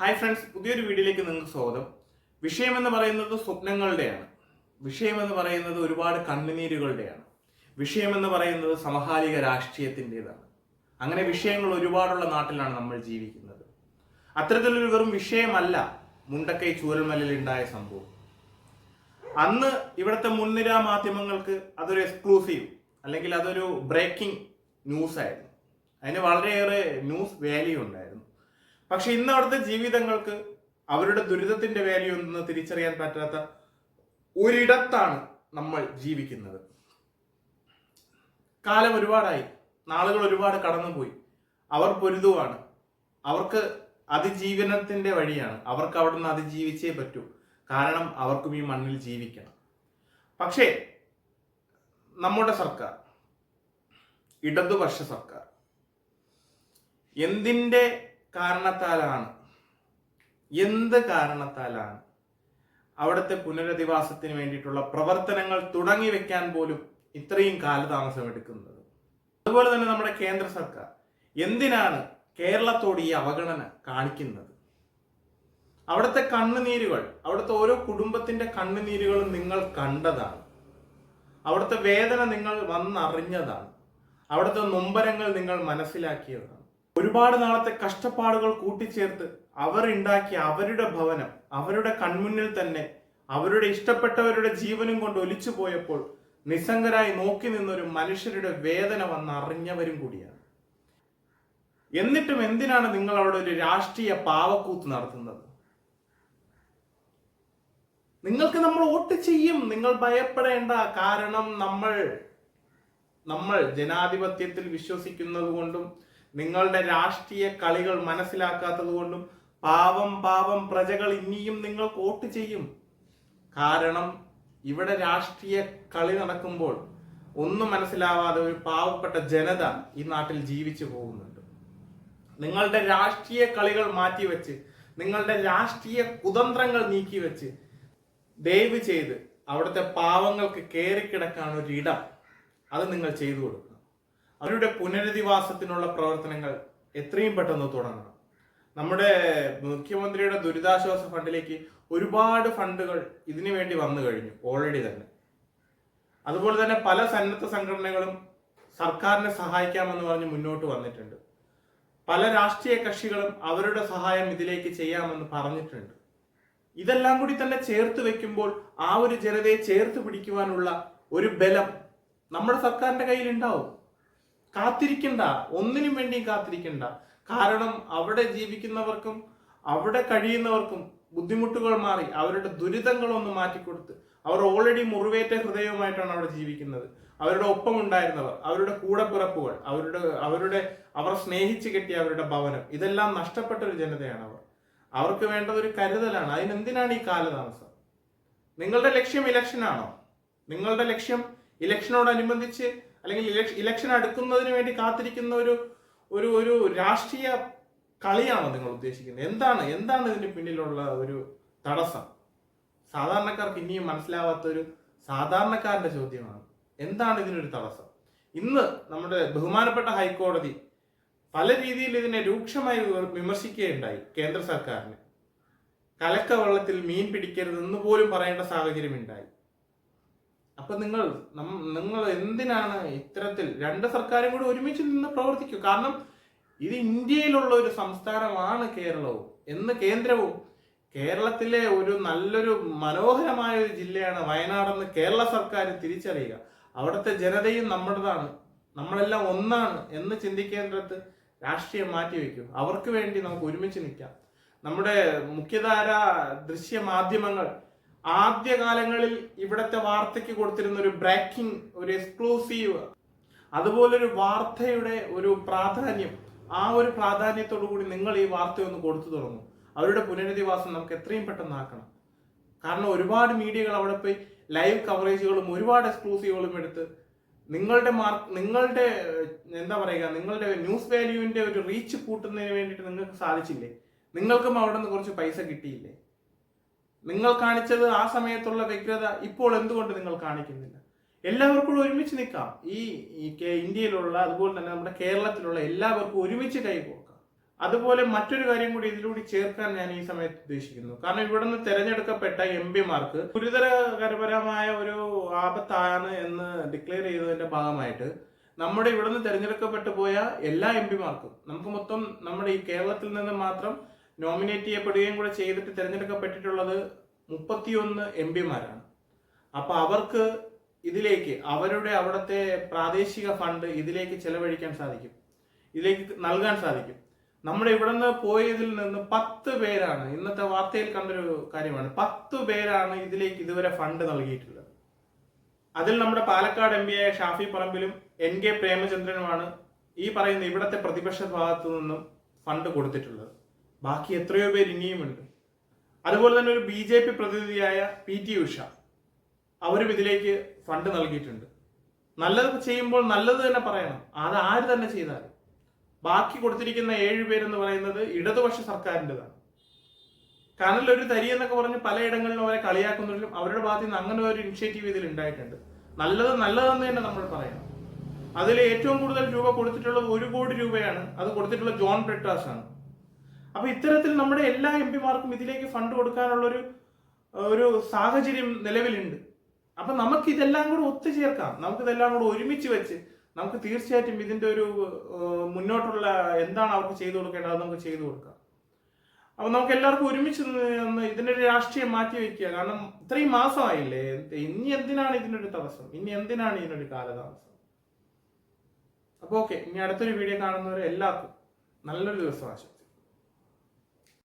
Hi friends പുതിയൊരു വീഡിയോയിലേക്ക് നിങ്ങൾക്ക് സ്വാഗതം. വിഷയമെന്ന് പറയുന്നത് സ്വപ്നങ്ങളുടെയാണ്. വിഷയമെന്ന് പറയുന്നത് ഒരുപാട് കണ്ണുനീരുകളുടെയാണ്. വിഷയമെന്ന് പറയുന്നത് സമകാലിക രാഷ്ട്രീയത്തിന്റെതാണ്. അങ്ങനെ വിഷയങ്ങൾ ഒരുപാടുള്ള നാട്ടിലാണ് നമ്മൾ ജീവിക്കുന്നത്. അത്തരത്തിലൊരു വെറും വിഷയമല്ല മുണ്ടക്കൈ ചൂരൽമലയിലുണ്ടായ സംഭവം. അന്ന് ഇവിടുത്തെ മുൻനിര മാധ്യമങ്ങൾക്ക് അതൊരു എക്സ്ക്ലൂസീവ് അല്ലെങ്കിൽ അതൊരു ബ്രേക്കിംഗ് ന്യൂസായിരുന്നു അതിന് വളരെയേറെ ന്യൂസ് വാല്യൂ ഉണ്ടായിരുന്നു. പക്ഷെ ഇന്ന് അവിടുത്തെ ജീവിതങ്ങൾക്ക് അവരുടെ ദുരിതത്തിന്റെ വാല്യൂ എന്തെന്ന് തിരിച്ചറിയാൻ പറ്റാത്ത ഒരിടത്താണ് നമ്മൾ ജീവിക്കുന്നത്. കാലം ഒരുപാടായി. നാളുകൾ ഒരുപാട് കടന്നുപോയി. അവർ പൊരുതുവാണ്. അവർക്ക് അതിജീവനത്തിന്റെ വഴിയാണ്. അവർക്ക് അവിടുന്ന് അതിജീവിച്ചേ പറ്റൂ. കാരണം അവർക്കും ഈ മണ്ണിൽ ജീവിക്കണം. പക്ഷേ നമ്മുടെ സർക്കാർ ഇടതുപക്ഷ സർക്കാർ എന്തിന്റെ കാരണത്താലാണ്. എന്ത് കാരണത്താലാണ്? അവിടുത്തെ പുനരധിവാസത്തിന് വേണ്ടിയിട്ടുള്ള പ്രവർത്തനങ്ങൾ തുടങ്ങി വെക്കാൻ പോലും ഇത്രയും കാലതാമസം എടുക്കുന്നത്. അതുപോലെ തന്നെ നമ്മുടെ കേന്ദ്ര സർക്കാർ എന്തിനാണ് കേരളത്തോട് ഈ അവഗണന കാണിക്കുന്നത്? അവിടുത്തെ കണ്ണുനീരുകൾ അവിടുത്തെ ഓരോ കുടുംബത്തിന്റെ കണ്ണുനീരുകളും നിങ്ങൾ കണ്ടതാണ്. അവിടുത്തെ വേദന നിങ്ങൾ വന്നറിഞ്ഞതാണ്. അവിടുത്തെ നൊമ്പരങ്ങൾ നിങ്ങൾ മനസ്സിലാക്കിയതാണ്. ഒരുപാട് നാളത്തെ കഷ്ടപ്പാടുകൾ കൂട്ടിച്ചേർത്ത് അവർ ഉണ്ടാക്കിയ അവരുടെ ഭവനം അവരുടെ കൺമുന്നിൽ തന്നെ അവരുടെ ഇഷ്ടപ്പെട്ടവരുടെ ജീവനും കൊണ്ട് ഒലിച്ചു പോയപ്പോൾ നിസ്സംഗരായി നോക്കി നിന്നൊരു മനുഷ്യരുടെ വേദന വന്ന് അറിഞ്ഞവരും കൂടിയാണ്. എന്നിട്ടും എന്തിനാണ് നിങ്ങൾ അവിടെ ഒരു രാഷ്ട്രീയ പാവക്കൂത്ത് നടത്തുന്നത്? നിങ്ങൾക്ക് നമ്മൾ വോട്ട് ചെയ്യും നിങ്ങൾ ഭയപ്പെടേണ്ട കാരണം നമ്മൾ നമ്മൾ ജനാധിപത്യത്തിൽ വിശ്വസിക്കുന്നത് കൊണ്ടും നിങ്ങളുടെ രാഷ്ട്രീയ കളികൾ മനസ്സിലാക്കാത്തത് കൊണ്ടും പാവം പാവം പ്രജകൾ ഇനിയും നിങ്ങൾക്ക് വോട്ട് ചെയ്യും. കാരണം ഇവിടെ രാഷ്ട്രീയ കളി നടക്കുമ്പോൾ ഒന്നും മനസ്സിലാവാതെ ഒരു പാവപ്പെട്ട ജനത ഈ നാട്ടിൽ ജീവിച്ചു പോകുന്നുണ്ട്. നിങ്ങളുടെ രാഷ്ട്രീയ കളികൾ മാറ്റിവെച്ച് നിങ്ങളുടെ രാഷ്ട്രീയ കുതന്ത്രങ്ങൾ നീക്കിവെച്ച് ദയവ് ചെയ്ത് അവിടുത്തെ പാവങ്ങൾക്ക് കയറിക്കിടക്കാൻ ഒരു അത് നിങ്ങൾ ചെയ്തു കൊടുക്കണം. അവരുടെ പുനരധിവാസത്തിനുള്ള പ്രവർത്തനങ്ങൾ എത്രയും പെട്ടെന്ന് തുടങ്ങണം. നമ്മുടെ മുഖ്യമന്ത്രിയുടെ ദുരിതാശ്വാസ ഫണ്ടിലേക്ക് ഒരുപാട് ഫണ്ടുകൾ ഇതിനു വേണ്ടി വന്നു കഴിഞ്ഞു ഓൾറെഡി തന്നെ. അതുപോലെ തന്നെ പല സന്നദ്ധ സംഘടനകളും സർക്കാരിനെ സഹായിക്കാമെന്ന് പറഞ്ഞ് മുന്നോട്ട് വന്നിട്ടുണ്ട്. പല രാഷ്ട്രീയ കക്ഷികളും അവരുടെ സഹായം ഇതിലേക്ക് ചെയ്യാമെന്ന് പറഞ്ഞിട്ടുണ്ട്. ഇതെല്ലാം കൂടി തന്നെ ചേർത്ത് വെക്കുമ്പോൾ ആ ഒരു ജനതയെ ചേർത്ത് പിടിക്കുവാനുള്ള ഒരു ബലം നമ്മുടെ സർക്കാരിന്റെ കയ്യിൽ ഉണ്ടാവും കാത്തിരിക്കണ്ട. ഒന്നിനും വേണ്ടിയും കാത്തിരിക്കണ്ട. കാരണം അവിടെ ജീവിക്കുന്നവർക്കും അവിടെ കഴിയുന്നവർക്കും ബുദ്ധിമുട്ടുകൾ മാറി അവരുടെ ദുരിതങ്ങളൊന്ന് മാറ്റിക്കൊടുത്ത് അവർ ഓൾറെഡി മുറിവേറ്റ ഹൃദയവുമായിട്ടാണ് അവിടെ ജീവിക്കുന്നത്. അവരുടെ ഒപ്പം ഉണ്ടായിരുന്നവർ അവരുടെ കൂടപ്പിറപ്പുകൾ അവരുടെ അവരുടെ അവർ സ്നേഹിച്ച് കെട്ടിയ അവരുടെ ഭവനം ഇതെല്ലാം നഷ്ടപ്പെട്ട ഒരു ജനതയാണ് അവർ. അവർക്ക് വേണ്ടത് ഒരു കരുതലാണ്. അതിനെന്തിനാണ് ഈ കാലതാമസം? നിങ്ങളുടെ ലക്ഷ്യം ഇലക്ഷൻ ആണോ? നിങ്ങളുടെ ലക്ഷ്യം ഇലക്ഷനോടനുബന്ധിച്ച് അല്ലെങ്കിൽ ഇലക്ഷ- ഇലക്ഷൻ അടുക്കുന്നതിന് വേണ്ടി കാത്തിരിക്കുന്ന ഒരു ഒരു ഒരു രാഷ്ട്രീയ കളിയാണോ നിങ്ങൾ ഉദ്ദേശിക്കുന്നത്? എന്താണ് എന്താണ് ഇതിന് പിന്നിലുള്ള ഒരു തടസ്സം? സാധാരണക്കാർക്ക് ഇനിയും മനസ്സിലാവാത്ത ഒരു സാധാരണക്കാരന്റെ ചോദ്യമാണ് എന്താണ് ഇതിനൊരു തടസ്സം? ഇന്ന് നമ്മുടെ ബഹുമാനപ്പെട്ട ഹൈക്കോടതി പല രീതിയിൽ ഇതിനെ രൂക്ഷമായി വിമർ- വിമർശിക്കുകയുണ്ടായി കേന്ദ്ര സർക്കാരിന്. കലക്ക വെള്ളത്തിൽ മീൻ പിടിക്കരുതെന്ന് പോലും പറയേണ്ട സാഹചര്യം ഉണ്ടായി അപ്പൊ നിങ്ങൾ നിങ്ങൾ എന്തിനാണ് ഇത്തരത്തിൽ രണ്ട് സർക്കാരും കൂടി ഒരുമിച്ച് നിന്ന് പ്രവർത്തിക്കൂ? കാരണം ഇത് ഇന്ത്യയിലുള്ള ഒരു സംസ്ഥാനമാണ് കേരളവും. എന്ന് കേന്ദ്രവും കേരളത്തിലെ ഒരു നല്ലൊരു മനോഹരമായ ഒരു ജില്ലയാണ് വയനാടെന്ന് കേരള സർക്കാർ തിരിച്ചറിയുക. അവിടുത്തെ ജനതയും നമ്മുടേതാണ്. നമ്മളെല്ലാം ഒന്നാണ് എന്ന് ചിന്തിക്കേണ്ടത് രാഷ്ട്രീയം മാറ്റിവെക്കും അവർക്ക് വേണ്ടി നമുക്ക് ഒരുമിച്ച് നിൽക്കാം. നമ്മുടെ മുഖ്യധാര ദൃശ്യ മാധ്യമങ്ങൾ ആദ്യകാലങ്ങളിൽ ഇവിടത്തെ വാർത്തയ്ക്ക് കൊടുത്തിരുന്ന ഒരു ബ്രേക്കിംഗ് ഒരു എക്സ്ക്ലൂസീവ് അതുപോലൊരു വാർത്തയുടെ ഒരു പ്രാധാന്യം ആ ഒരു പ്രാധാന്യത്തോടു കൂടി നിങ്ങൾ ഈ വാർത്ത ഒന്ന് കൊടുത്തു തുടങ്ങും. അവരുടെ പുനരധിവാസം നമുക്ക് എത്രയും പെട്ടെന്ന് ആക്കണം. കാരണം ഒരുപാട് മീഡിയകൾ അവിടെ പോയി ലൈവ് കവറേജുകളും ഒരുപാട് എക്സ്ക്ലൂസീവുകളും എടുത്ത് നിങ്ങളുടെ മാർക്ക് നിങ്ങളുടെ എന്താ പറയുക നിങ്ങളുടെ ന്യൂസ് വാല്യൂവിന്റെ ഒരു റീച്ച് കൂട്ടുന്നതിന് വേണ്ടിയിട്ട് നിങ്ങൾക്ക് സാധിച്ചില്ലേ? നിങ്ങൾക്കും അവിടെ നിന്ന് കുറച്ച് പൈസ കിട്ടിയില്ലേ? നിങ്ങൾ കാണിച്ചത് ആ സമയത്തുള്ള വ്യഗ്രത ഇപ്പോൾ എന്തുകൊണ്ട് നിങ്ങൾ കാണിക്കുന്നില്ല? എല്ലാവർക്കും ഒരുമിച്ച് നിൽക്കാം. ഈ ഇന്ത്യയിലുള്ള അതുപോലെ തന്നെ നമ്മുടെ കേരളത്തിലുള്ള എല്ലാവർക്കും ഒരുമിച്ച് കൈകോർക്കാം അതുപോലെ മറ്റൊരു കാര്യം കൂടി ഇതിലൂടെ ചേർക്കാൻ ഞാൻ ഈ സമയത്ത് ഉദ്ദേശിക്കുന്നു. കാരണം ഇവിടുന്ന് തെരഞ്ഞെടുക്കപ്പെട്ട എം പിമാർക്ക് ഗുരുതരകരപരമായ ഒരു ആപത്താണ് എന്ന് ഡിക്ലെയർ ചെയ്തതിന്റെ ഭാഗമായിട്ട് നമ്മുടെ ഇവിടുന്ന് തെരഞ്ഞെടുക്കപ്പെട്ടു പോയ എല്ലാ എം പിമാർക്കും നമുക്ക് മൊത്തം നമ്മുടെ ഈ കേരളത്തിൽ നിന്ന് മാത്രം നോമിനേറ്റ് ചെയ്യപ്പെടുകയും കൂടെ ചെയ്തിട്ട് തിരഞ്ഞെടുക്കപ്പെട്ടിട്ടുള്ളത് മുപ്പത്തിയൊന്ന് എം പിമാരാണ്. അപ്പൊ അവർക്ക് ഇതിലേക്ക് അവരുടെ അവിടുത്തെ പ്രാദേശിക ഫണ്ട് ഇതിലേക്ക് ചെലവഴിക്കാൻ സാധിക്കും. ഇതിലേക്ക് നൽകാൻ സാധിക്കും. നമ്മുടെ ഇവിടുന്ന് പോയതിൽ നിന്ന് പത്ത് പേരാണ് ഇന്നത്തെ വാർത്തയിൽ കണ്ടൊരു കാര്യമാണ് പത്ത് പേരാണ് ഇതിലേക്ക് ഇതുവരെ ഫണ്ട് നൽകിയിട്ടുള്ളത്. അതിൽ നമ്മുടെ പാലക്കാട് എം പിയായ ഷാഫി പറമ്പിലും എൻ കെ പ്രേമചന്ദ്രനുമാണ് ഈ പറയുന്ന ഇവിടത്തെ പ്രതിപക്ഷ ഭാഗത്തു നിന്നും ഫണ്ട് കൊടുത്തിട്ടുള്ളത്. ബാക്കി എത്രയോ പേര് ഇനിയുമുണ്ട് അതുപോലെ തന്നെ ഒരു ബി ജെ പി പ്രതിനിധിയായ പി ടി ഉഷ അവരും ഇതിലേക്ക് ഫണ്ട് നൽകിയിട്ടുണ്ട്. നല്ലത് ചെയ്യുമ്പോൾ നല്ലത് തന്നെ പറയണം. അത് ആര് തന്നെ ചെയ്താൽ ബാക്കി കൊടുത്തിരിക്കുന്ന ഏഴ് പേരെന്ന് പറയുന്നത് ഇടതുപക്ഷ സർക്കാരിന്റെതാണ്. കാരണം ഒരു തരി എന്നൊക്കെ പറഞ്ഞ് പലയിടങ്ങളിലും അവരെ കളിയാക്കുന്നതിലും അവരുടെ ഭാഗത്ത് നിന്ന് അങ്ങനെ ഒരു ഇനിഷ്യേറ്റീവ് ഇതിൽ ഉണ്ടായിട്ടുണ്ട്. നല്ലത് നല്ലതെന്ന് തന്നെ നമ്മൾ പറയണം. അതിൽ ഏറ്റവും കൂടുതൽ രൂപ കൊടുത്തിട്ടുള്ളത് ഒരു കോടി രൂപയാണ്. അത് കൊടുത്തിട്ടുള്ളത് ജോൺ ബ്രിട്ടാസ് ആണ്. അപ്പൊ ഇത്തരത്തിൽ നമ്മുടെ എല്ലാ എം പിമാർക്കും ഇതിലേക്ക് ഫണ്ട് കൊടുക്കാനുള്ള ഒരു സാഹചര്യം നിലവിലുണ്ട്. അപ്പൊ നമുക്ക് ഇതെല്ലാം കൂടെ ഒത്തുചേർക്കാം. നമുക്ക് ഇതെല്ലാം കൂടെ ഒരുമിച്ച് വെച്ച് നമുക്ക് തീർച്ചയായിട്ടും ഇതിന്റെ ഒരു മുന്നോട്ടുള്ള എന്താണ് അവർക്ക് ചെയ്തു കൊടുക്കേണ്ടത് അത് നമുക്ക് ചെയ്തു കൊടുക്കാം. അപ്പൊ നമുക്ക് എല്ലാവർക്കും ഒരുമിച്ച് ഇതിന്റെ ഒരു രാഷ്ട്രീയം മാറ്റി വെക്കുക കാരണം ഇത്രയും മാസമായില്ലേ? ഇനി എന്തിനാണ് ഇതിനൊരു തടസ്സം? ഇനി എന്തിനാണ് ഇതിനൊരു കാലതാമസം? അപ്പൊ ഓക്കെ ഇനി അടുത്തൊരു വീഡിയോ കാണുന്നവരെ എല്ലാവർക്കും നല്ലൊരു ദിവസം ആശംസിക്കുന്നു.